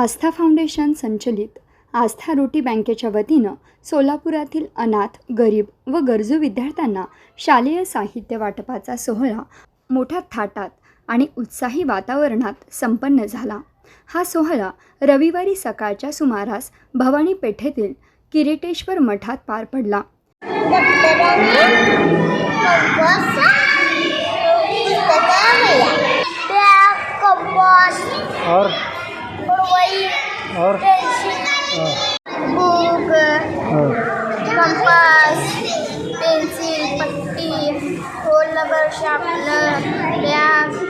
आस्था foundation संचलित आस्था रोटी बँकेच्या वतीनं सोलापुरातील अनाथ गरीब व गरजू विद्यार्थ्यांना शालेय साहित्य वाटपाचा सोहळा मोठ्या थाटात आणि उत्साही वातावरणात संपन्न झाला. हा सोहळा रविवारी सकाळच्या सुमारास भवानी पेठेतील किरीटेश्वर मठात पार पडला. और वही और? हाँ, बुक कंपास पेंसिल पट्टी होल रबर शार्पनर बैग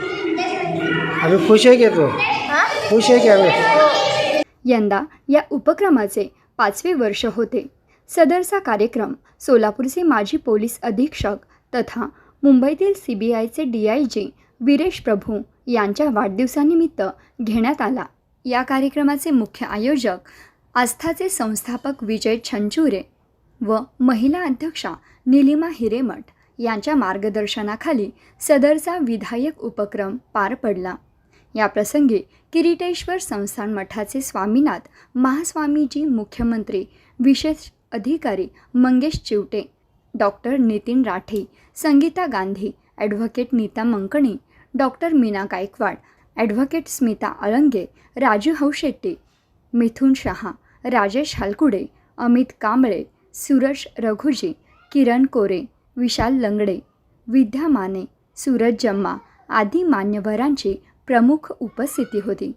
अभी खुश है क्या तू? हाँ? खुश है क्या अभी? हो। यंदा या उपक्रमाचे पाचवे वर्ष होते. सदरचा कार्यक्रम सोलापूरचे माजी पोलीस अधीक्षक तथा मुंबईतील सी बी आयचे D I G Viresh Prabhu यांच्या वाढदिवसानिमित्त घेण्यात आला. या कार्यक्रमाचे मुख्य आयोजक आस्थाचे संस्थापक विजय छंचुरे व महिला अध्यक्षा निलिमा हिरेमठ यांच्या मार्गदर्शनाखाली सदरचा विधायक उपक्रम पार पडला. याप्रसंगी किरीटेश्वर संस्थान मठाचे स्वामीनाथ महास्वामीजी मुख्यमंत्री विशेष अधिकारी Mangesh Chivate doctor Nitin Rathe Sangita Gandhi advocate Nita Mankani doctor Meena Gaikwad advocate Smita Alange Raju Haushetti Mithun Shah Rajesh Halkude Amit Kamble Suraj Raghuji Kiran Kore Vishal Langde Vidya Mane Suraj Jamma आदी मान्यवरांची प्रमुख उपस्थिती होती.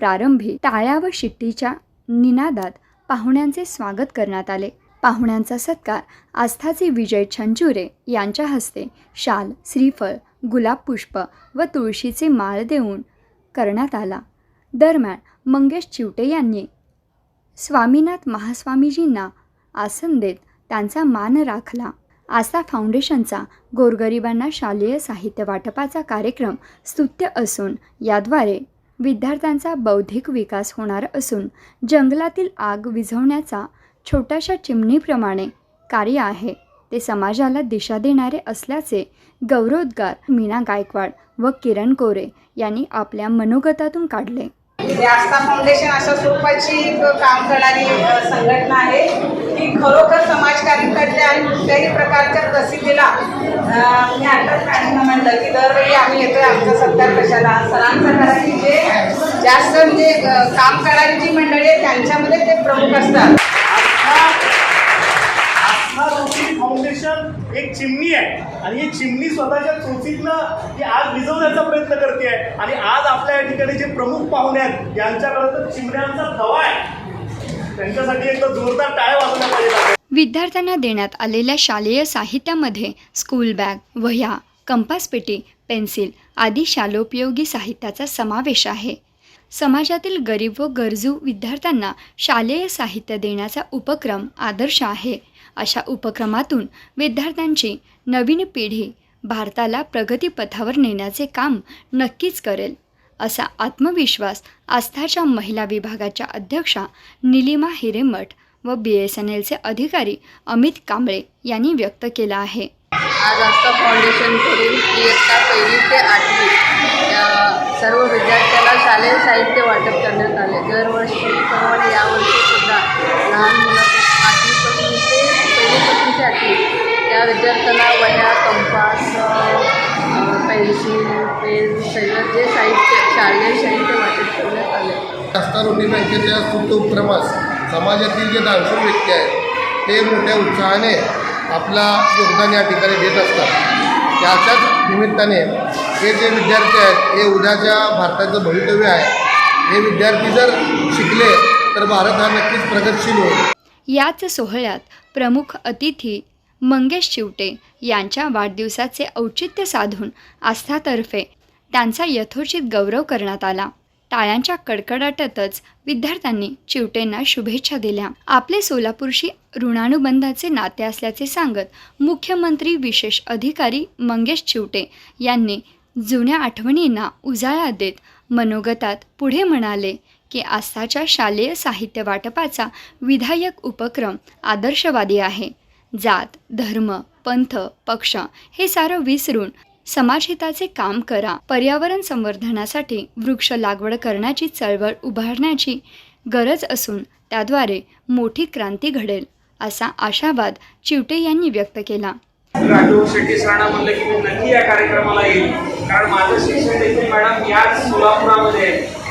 प्रारंभी टाळ्या व शिट्टीच्या निनादात पाहुण्यांचे स्वागत करण्यात आले. पाहुण्यांचा सत्कार आस्थाचे विजय छंचुरे यांच्या हस्ते शाल श्रीफळ गुलाब पुष्प व तुळशीचे माळ देऊन करण्यात आला. दरम्यान मंगेश चिवटे यांनी स्वामीनाथ महास्वामीजींना आसन देत त्यांचा मान राखला. आस्था फाउंडेशनचा गोरगरिबांना शालेय साहित्य वाटपाचा कार्यक्रम स्तुत्य असून याद्वारे विद्यार्थ्यांचा बौद्धिक विकास होणार असून जंगलातील आग विझवण्याचा छोट्याशा चिमणीप्रमाणे कार्य आहे. ते समाजाला दिशा देणारे असल्याचे गौरवोद्गार मीना गायकवाड व किरण कोरे यांनी आपल्या मनोगतातून काढले. आस्था फाउंडेशन अशा स्वरूपाची काम करणारी संघटना आहे. ही खरोखर समाजकार्य करते आणि कुठल्याही प्रकारच्या प्रसिद्धीला मी आताच मॅडमना म्हणलं की दरवेळी आम्ही येतोय आमचा सत्कार कशाला. सरांचा करायची जे जास्त म्हणजे काम करणारी जी मंडळी आहे त्यांच्यामध्ये ते प्रमुख असतात आस्था रोटी फाउंडेशन एक चिमणी आहे. आणि ही चिमणी स्वतःच्या चोचीतनं ती आग विजवण्याचा प्रयत्न करते आहे आणि आज आपल्या या ठिकाणी जे प्रमुख पाहुणे आहेत यांच्याकडे तर चिमण्यांचा थवा आहे. त्यांच्यासाठी एकदा जोरदार टाळ्या वाजवण्यात पाहिजे विद्यार्थ्यांना देण्यात आलेल्या शालेय साहित्यामध्ये स्कूल बॅग वह्या कंपासपेटी पेन्सिल आदी शालोपयोगी साहित्याचा समावेश आहे. समाजातील गरीब व गरजू विद्यार्थ्यांना शालेय साहित्य देण्याचा उपक्रम आदर्श आहे. अशा उपक्रमातून विद्यार्थ्यांची नवीन पिढी भारताला प्रगतीपथावर नेण्याचे काम नक्कीच करेल असा आत्मविश्वास आस्थाच्या महिला विभागाच्या अध्यक्षा निलिमा हिरेमठ व बी एस एन एलचे अधिकारी अमित कांबळे यांनी व्यक्त केला आहे. आज आस्था फाउंडेशनकडून इयत्ता पहिली ते आठवी सर्व विद्यार्थ्याला शालेय साहित्य वाटप करण्यात आले. दरवर्षीप्रमाणे यावर्षीसुद्धा लहान मुलापासून आठवीपासून ते पहिलीपासून ते आठवी या विद्यार्थ्यांना वह्या कंपास पेन्सिल पेन सगळं जे साहित्य शालेय साहित्य वाटप करण्यात आले. आस्था रोटी बँकेच्या स्तुत्य उपक्रमास समाजातील जे दानशूर व्यक्ती आहेत ते मोठ्या उत्साहाने आपला योगदान या ठिकाणी देत असतात. त्याच्याच निमित्ताने हे जे विद्यार्थी आहेत हे उद्याच्या भारताचं भवितव्य आहे. हे विद्यार्थी जर शिकले तर भारत हा नक्कीच प्रगतशील होईल. याच सोहळ्यात प्रमुख अतिथी मंगेश चिवटे यांच्या वाढदिवसाचे औचित्य साधून आस्थातर्फे त्यांचा यथोचित गौरव करण्यात आला. टाळ्यांच्या कडकडाटातच विद्यार्थ्यांनी चिवटेंना शुभेच्छा दिल्या. आपले सोलापूरशी ऋणानुबंधाचे नाते असल्याचे सांगत मुख्यमंत्री विशेष अधिकारी मंगेश चिवटे यांनी जुन्या आठवणींना उजाळा देत मनोगतात पुढे म्हणाले की आस्थाच्या शालेय साहित्य वाटपाचा विधायक उपक्रम आदर्शवादी आहे. जात धर्म पंथ पक्ष हे सारं विसरून समाजहिताचे काम करा. पर्यावरण संवर्धनासाठी वृक्ष लागवड करण्याची चळवळ उभारण्याची गरज असून त्याद्वारे मोठी क्रांती घडेल असा आशावाद चिवटे यांनी व्यक्त केला. राजू शेट्टी सरांना म्हणलं की मी नक्की या कार्यक्रमाला येईल. कारण माझं शिक्षण देखील मॅडम याच सोलापुरामध्ये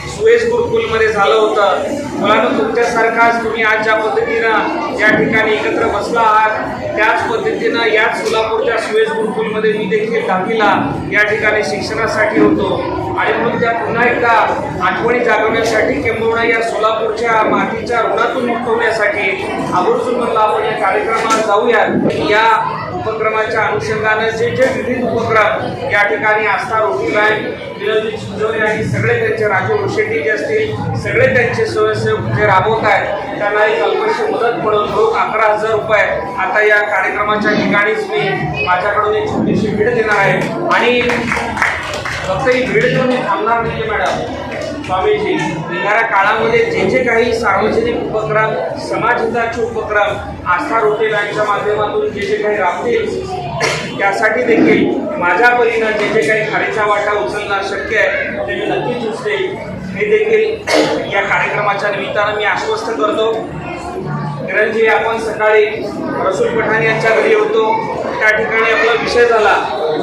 सुएज गुरुकुलमध्ये झालं होतं. मुलांना तुमच्यासारखाच तुम्ही आज ज्या पद्धतीनं या ठिकाणी एकत्र बसला आहात त्याच पद्धतीनं याच सोलापूरच्या सुएज गुरुकुलमध्ये मी देखील दहावीला या ठिकाणी शिक्षणासाठी होतो. आणि म्हणून त्या पुन्हा एकदा आठवणी जागवण्यासाठी किंबहुना या सोलापूरच्या मातीच्या ऋणातून मुक्त होण्यासाठी आवर्जून म्हणलं आपण या कार्यक्रमात जाऊयात. या उपक्रमाच्या अनुषंगानं जे जे विविध उपक्रम या ठिकाणी आस्था रोटी विनोदी सुजवणे आणि सगळे त्यांचे राजू रोशेट्टी जे असतील सगळे त्यांचे स्वयंसेवक जे राबवत आहेत त्यांना एक अल्पशी मदत म्हणून रोख अकरा हजार रुपये आता या कार्यक्रमाच्या ठिकाणीच मी माझ्याकडून एक छोटीशी भेट देणार आहे. आणि फक्त ही भेट देऊन मी थांबणार नाही मॅडम. स्वामीजी येणाऱ्या काळामध्ये जे जे काही सार्वजनिक उपक्रम समाजहिताचे उपक्रम आस्था रोटे माध्यमातून जे जे काही राबतील त्यासाठी देखील माझ्या परीनं जे जे काही खारीचा वाटा उचलणं शक्य आहे ते मी नक्कीच उचलेल. हे देखील या कार्यक्रमाच्या निमित्तानं मी आश्वस्त करतो. किरणजी आपण सकाळी रसूल पठाण यांच्या घरी होतो. त्या ठिकाणी आपला विषय झाला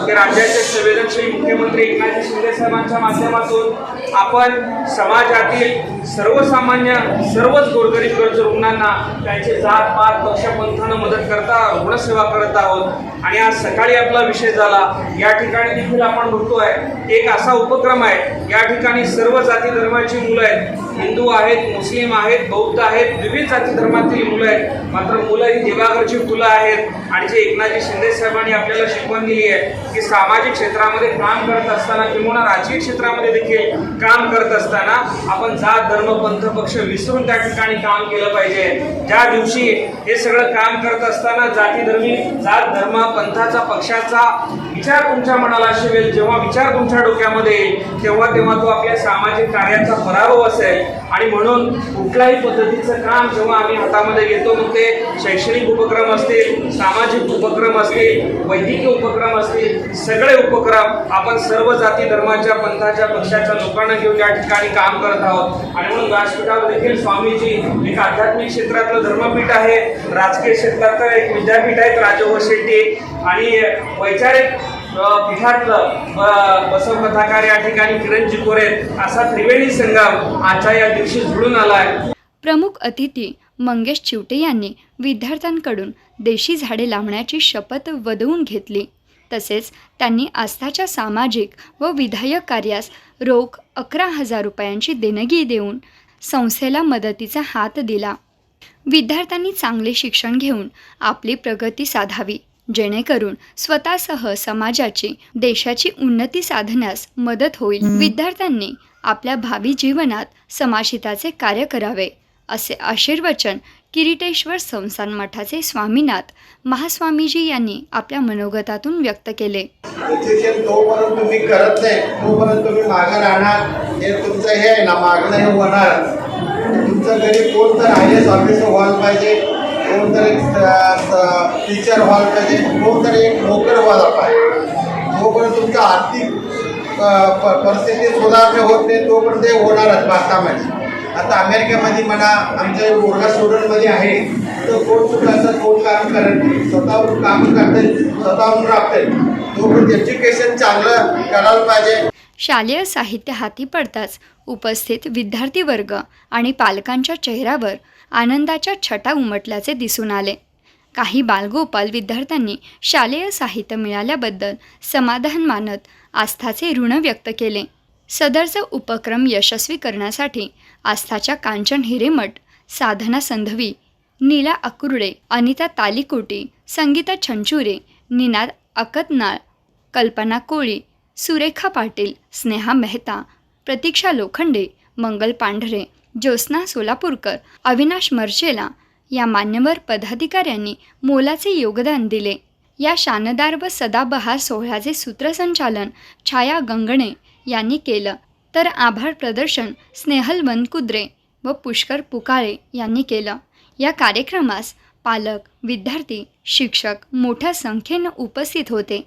की राज्याचे संवेदनशील मुख्यमंत्री एकनाथ शिंदे साहेबांच्या माध्यमातून आपण समाजातील सर्वसामान्य सर्वच गोरगरीब रुग्णांना त्यांचे जात पात पक्षपंथानं मदत करता रुग्णसेवा करत आहोत. आणि आज सकाळी आपला विषय झाला या ठिकाणी देखील आपण बघतोय एक असा उपक्रम आहे या ठिकाणी सर्व जाती धर्माची मुलं आहेत. हिंदू आहेत मुस्लिम आहेत बौद्ध आहेत विविध जाती धर्मातील मुलं आहेत. मात्र मुलं ही देवाघरची फुलं आहेत. आणि जे एकनाथजी शिंदे साहेबांनी आपल्याला शिकवण दिली आहे की सामाजिक क्षेत्रामध्ये काम करत असताना किंवा राजकीय क्षेत्रामध्ये देखील काम करत असताना आपण जात धर्म पंथ पक्ष विसरून त्या ठिकाणी काम केलं पाहिजे. ज्या दिवशी हे सगळं काम करत असताना जाती धर्मी जात धर्म पंथाचा पक्षाचा विचार तुमच्या मनाला शिवेल. जेव्हा विचार तुमच्या डोक्यामध्ये येईल तेव्हा तेव्हा तो आपल्या सामाजिक कार्याचा पराभव असेल. आणि म्हणून कुठल्याही पद्धतीचं काम जेव्हा आम्ही हातामध्ये घेतो मग ते शैक्षणिक उपक्रम असतील सामाजिक उपक्रम असतील वैद्यकीय उपक्रम असतील सगळे उपक्रम आपण सर्व जाती धर्माच्या पंथाच्या पक्षाच्या लोकांना घेऊन या ठिकाणी काम करत आहोत. आणि म्हणून व्यासपीठावर देखील स्वामीजी एक आध्यात्मिक क्षेत्रातलं धर्मपीठ आहे. राजकीय क्षेत्रातलं एक विद्यापीठ आहे राजोह शेट्टी आणि वैचारिक पीठातलं बसव कथाकार या ठिकाणी किरण चिकोरे असा त्रिवेणी संगम आजच्या या दिवशी जुळून आलाय. प्रमुख अतिथी मंगेश चिवटे यांनी विद्यार्थ्यांकडून देशी झाडे लावण्याची शपथ वदवून घेतली. तसेच त्यांनी आस्थाच्या सामाजिक व विधायक कार्यास रोख अकरा हजार रुपयांची देणगी देऊन संस्थेला मदतीचा हात दिला. विद्यार्थ्यांनी चांगले शिक्षण घेऊन आपली प्रगती साधावी. जेणेकरून स्वतःसह समाजाची देशाची उन्नती साधण्यास मदत होईल. विद्यार्थ्यांनी आपल्या भावी जीवनात समाजहिताचे कार्य करावे असे आशीर्वचन किरीटेश्वर संस्थान मठाचे स्वामीनाथ महास्वामीजी यांनी आपल्या मनोगतातूून व्यक्त केले. तुम्ही करत नाही तोपर्यंत तुम्ही मागं राहणार. हे तुमचं हे आहे ना मागणं हे होणार. तुमचं घरी कोण तर आय एस ऑफिसर व्हायला पाहिजे. कोण तर एक टीचर व्हाल पाहिजे कोण तर एक नोकर व्हायला पाहिजे. जोपर्यंत तुमचं आर्थिक प- परिस्थिती सुधारणा होत नाही तोपर्यंत ते होणारच भारतामध्ये. आता अमेरिकेमध्ये म्हणा आमच्या मुलगा स्टुडंटमध्ये आहे तर कोण सुद्धा कोण काम करत नाही स्वतःहून काम करते स्वतःहून राबते तोपर्यंत एज्युकेशन चांगलं करायला पाहिजे. शालेय साहित्य हाती पडताच उपस्थित विद्यार्थी वर्ग आणि पालकांच्या चेहऱ्यावर आनंदाच्या छटा उमटल्याचे दिसून आले. काही बालगोपाल विद्यार्थ्यांनी शालेय साहित्य मिळाल्याबद्दल समाधान मानत आस्थाचे ऋण व्यक्त केले. सदरचा उपक्रम यशस्वी करण्यासाठी आस्थाच्या कांचन हिरेमठ साधना संधवी नीला अकुर्डे अनिता तालिकोटी संगीता छंचुरे निनाद अकतनाळ कल्पना कोळी सुरेखा पाटील स्नेहा मेहता प्रतीक्षा लोखंडे मंगल पांढरे ज्योत्स्ना सोलापूरकर अविनाश मर्चेला या मान्यवर पदाधिकाऱ्यांनी मोलाचे योगदान दिले. या शानदार व सदाबहार सोहळ्याचे सूत्रसंचालन छाया गंगणे यांनी केलं. तर आभार प्रदर्शन स्नेहल वनकुद्रे व पुष्कर पुकाळे यांनी केलं. या कार्यक्रमास पालक विद्यार्थी शिक्षक मोठ्या संख्येनं उपस्थित होते.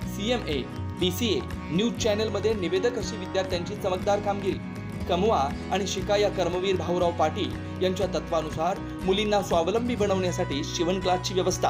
C M A B C A news चॅनलमध्ये निवेदक अशी विद्यार्थ्यांची चमकदार कामगिरी. कमवा आणि शिका या कर्मवीर भाऊराव पाटील यांच्या तत्वानुसार मुलींना स्वावलंबी बनवण्यासाठी शिवण क्लासची व्यवस्था